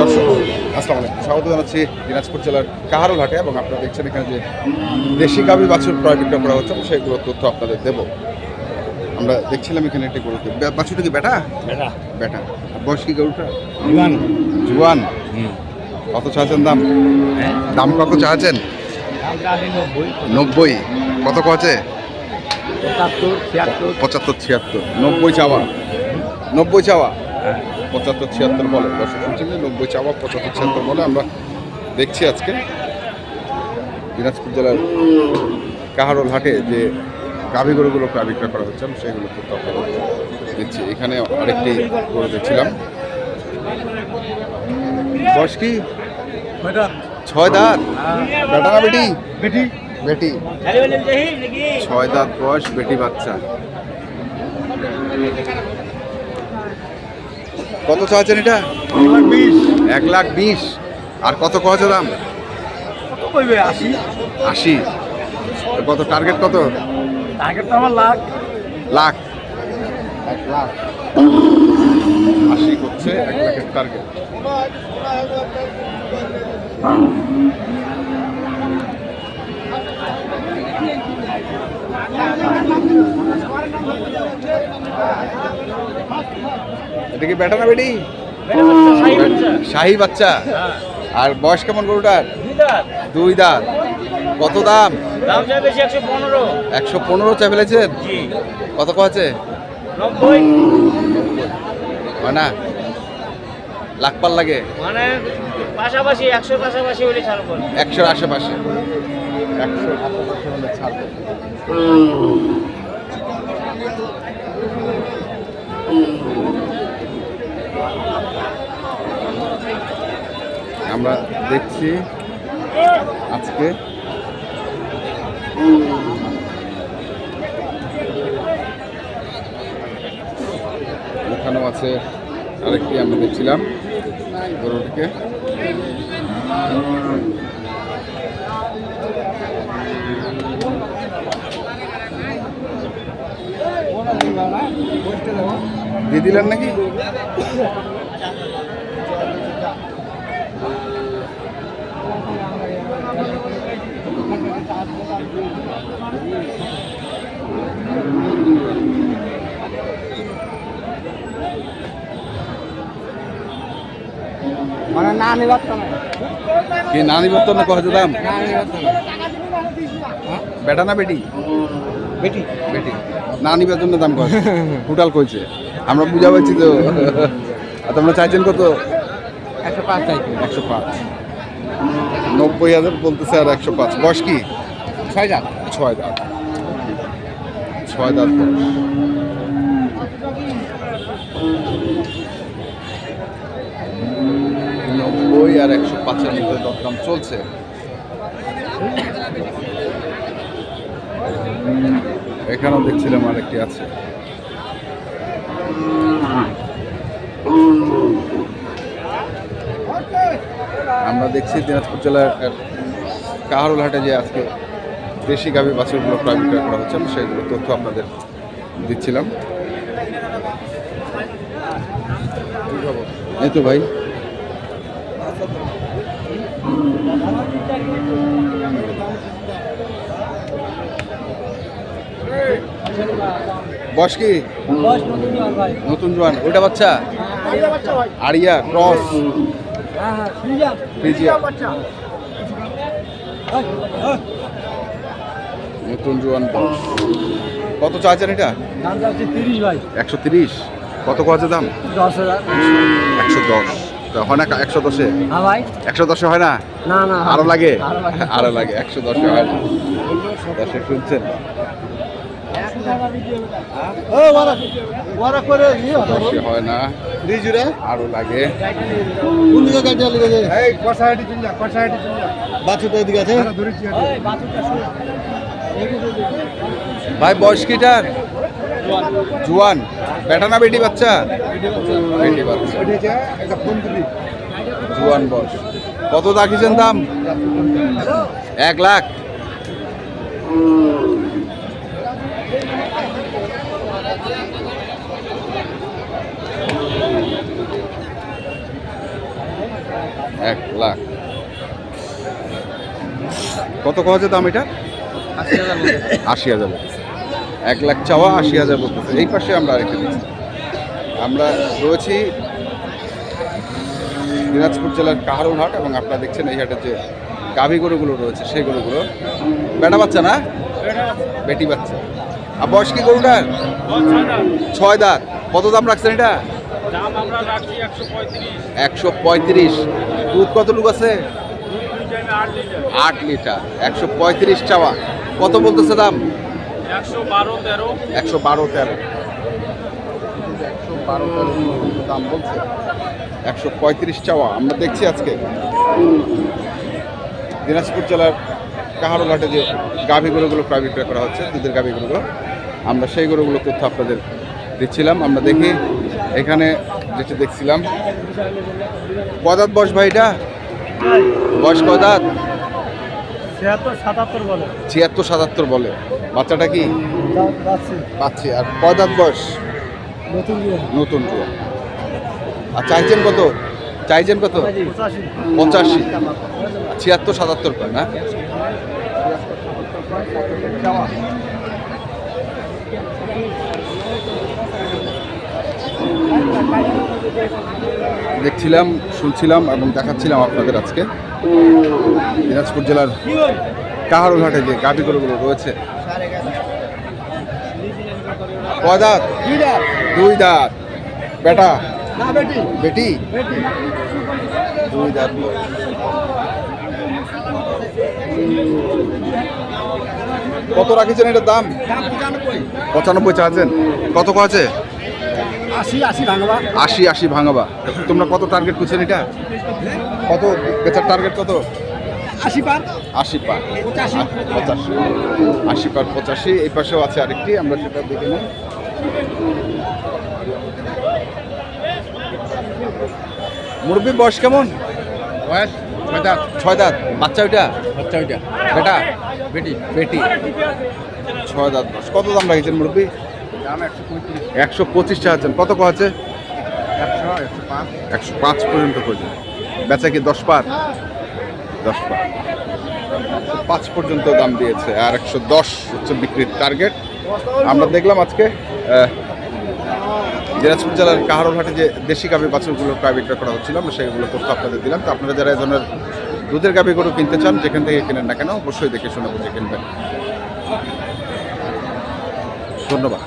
দর্শক আসসালামু আলাইকুম। স্বাগত জানাচ্ছি দিনাজপুর জেলার কাহারোল হাটে এবং আপনারা দেখছেন এখানে যে দেশি গাভী বাছুর ক্রয় বিক্রয় করা হচ্ছে সেগুলোর তথ্য আপনাদের দেবো। আমরা দেখছিলাম এখানে একটি গরুকে বাছুরটা কি বেটা? বেটা। বয়স কি গরুটা? জুয়ান। জুয়ান। কত চাচ্ছেন দাম? হ্যাঁ। দাম কত চাচ্ছেন? নব্বই। কত কছে পঁচাত্তর ছিয়াত্তর। নব্বই চাওয়া। নব্বই চাওয়া। পঁচাত্তর ছিয়াত্তর বলে দর্শক শুনছেন যে নব্বই চাওয়া পঁচাত্তর ছিয়াত্তর বলে আমরা দেখছি আজকে। দিনাজপুর জেলার কাহারোল হাটে যে গাভী গরুগুলো প্রায় বিক্রয় করা হচ্ছে আমি সেগুলো দিচ্ছি। এখানে আরেকটি গরু দেখছিলাম। বয়স কি? ছয় দাঁত। বেটা না বেটি? বেটি। বেটি। ছয় দাঁত বয়স বেটি বাচ্চা। কত চাচ্ছেন এটা? বিশ। এক লাখ বিশ। আর কত কছে দাম? আশি? আশি। কত টার্গেট কত? টার্গেট তো আমার লাখ। লাখ। এক লাখ। আশি করছে এক লাখের টার্গেট এটা কি বেটা না বেটি? শাহি বাচ্চা। আর বয়স কেমন গরুটার? দুই দাঁত। কত দাম? একশো পনেরো। চা ফেলেছেন? কত নব্বই। হয় না? লাখ পার লাগে? মানে পাশাপাশি একশোর পাশাপাশি হলে ছাড়বো একশোর আশেপাশে। একশোর আশেপাশে হলে ছাড়বে আমরা দেখছি আজকে। এখানেও আছে আরেকটি আমরা দেখছিলাম গরুটিকে। দিয়ে দিলেন নাকি? মানে না নিবার কি না নিবর্তন কত দাম? তো বেটা না বেটি? বেটি। বেটি। না নিবার জন্য দাম কত টোটাল কইছে। আমরা বুঝা পাচ্ছি তো। তোমরা চাইছেন কত? একশো পাঁচ চাইছে। একশো পাঁচ। নব্বই হাজার বলতেছে আর একশো পাঁচ। বয়স কি? ছয় যাক ছয় দাঁত। ছয় দাঁত। নব্বই আর একশো পাঁচের মধ্যে দরদাম চলছে। এখানেও দেখছিলাম আরেকটি আছে। আমরা দেখছি দিনাজপুর জেলার আহ, কাহারুল হাটে যে আজকে দেশি গাভী বাছুরগুলো প্রায় বিক্রয় করা হচ্ছে আমি সেগুলো তথ্য আপনাদের দিচ্ছিলাম। এই তো ভাই। বয়স কি? নতুন জোয়ান ওইটা বাচ্চা? আড়িয়া ক্রস। ফ্রিজিয়া। নতুন জোয়ান বয়স কত চাইছেন এটা? দাম যাচ্ছে তিরিশ ভাই। একশো তিরিশ। কত কছে দাম? দশ হাজার। একশো দশ। হয় না একশো দশে? হ্যাঁ ভাই। একশো দশে হয় না? না না। আরও লাগে? আরও লাগে। একশো দশে হয় না। দশে শুনছেন? হয় না। আরও লাগে। ভাই, বয়স কিটার জুয়ান। বেটা না বেটি বাচ্চা? বেটি বাচ্চা। জুয়ান বয়স। কত রাখিছেন দাম? এক লাখ। এক লাখ। কত কত দাম এটা? আশি হাজার বলতেছে। এক লাখ চাওয়া আশি হাজার বলতেছে। এই পাশে আমরা আরেকটা দিচ্ছি আমরা রয়েছি দিনাজপুর জেলার কাহারুল হাট এবং আপনারা দেখছেন এই হাটে যে গাভী গরুগুলো রয়েছে সেই গরুগুলো। বেটা বাচ্চা না? বেটি বাচ্চা। আর বয়স কি গরুটার? ছয় দাঁত। কত দাম রাখছেন এটা? দাম আমরা রাখি একশো পঁয়ত্রিশ। দুধ কতটুকু আছে? আট লিটার। আট লিটার। একশো পঁয়ত্রিশ চাওয়া। কত বলতেছে দাম? একশো বারো তেরো। একশো বারো তেরো। একশো বারো তেরো দাম বলছে। একশো পঁয়ত্রিশ চাওয়া আমরা দেখছি আজকে। দিনাজপুর জেলার কাহারোল হাটে যে গাভী গরুগুলো প্রায় বিক্রয় করা হচ্ছে দুধের গাভী গরুগুলো আমরা সেই গরুগুলো তথ্য আপনাদের দিচ্ছিলাম। আমরা দেখি এখানে যেটা দেখছিলাম কদাত বস ভাইটা? বস কদাত? ছিয়াত্তর সাতাত্তর বলে। বাচ্চাটা কি? পাচ্ছি আর কদাত বয়স? নতুন জোয়া আর চাইছেন কত? চাইছেন কত? পঁচাশি। পঁচাশি। ছিয়াত্তর সাতাত্তর পায় না? দেখছিলাম, শুনছিলাম এবং দেখাচ্ছিলাম আপনাদের আজকে। দিনাজপুর জেলার কাহারুল হাটে যে গাভী গরুগুলো রয়েছে। কয় দুই দাঁত। বেটি? বেটি? দুই দাঁত কত রাখিছেন এটার দাম? পঁচানব্বই। চাচ্ছেন। কত আছে আশি আশি ভাঙবা। আশি আশি ভাঙাবা। তোমরা কত টার্গেট করছেন এটা? কত? বেচার টার্গেট কত? আশি পার। আশি পার। পঁচাশি। পঁচাশি। আশি পার পঁচাশি। এই পাশেও আছে আরেকটি আমরা সেটা দেখে নিই। মুরব্বীর বয়স কেমন? বয়স ছয় দাঁত। ছয় দাঁত। বাচ্চা ওইটা? বাচ্চা ওইটা। বেটা? বেটি। বেটি। ছয় দাঁত বয়স। কত দাম রাখছেন মুরব্বী? একশো পঁচিশ চাচ্ছেন। কত ক আছে? একশো পাঁচ। পর্যন্ত পর্যন্ত বেচা কি দশ পার? দশ পার। পাঁচ পর্যন্ত দাম দিয়েছে আর একশো দশ হচ্ছে বিক্রির টার্গেট। আমরা দেখলাম আজকে দিনাজপুর জেলার কাহারোলহাটে যে দেশি গাভী বাছুরগুলো প্রায় বিক্রয় করা হচ্ছিল আমরা সেগুলো তথ্য আপনাদের দিলাম। তো আপনারা যারা এই ধরনের দুধের গাভী গরু কিনতে চান যেখান থেকে কেনেন না কেন অবশ্যই দেখে শুনে বুঝে কিনবেন। ধন্যবাদ।